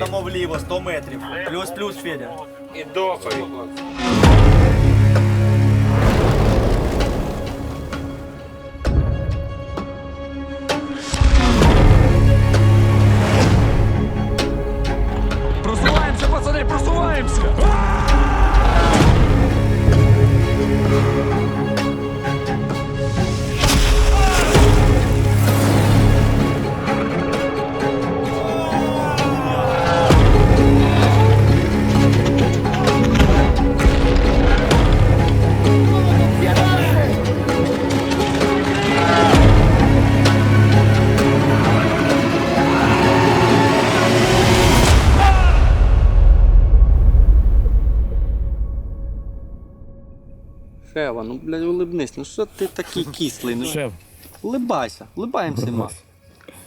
Дамо вліво 100 метрів. Плюс-плюс, Федя. І дохай. Просуваємося, пацани, просуваємося! Шева, ну блядь, улибнись, ну що ти такий кислий? Ну, Шеф, улибайся, улибаємося Макс.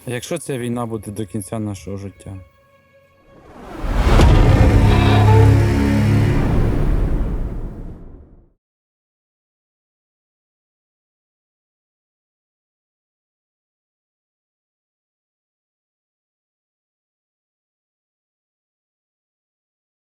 якщо ця війна буде до кінця нашого життя,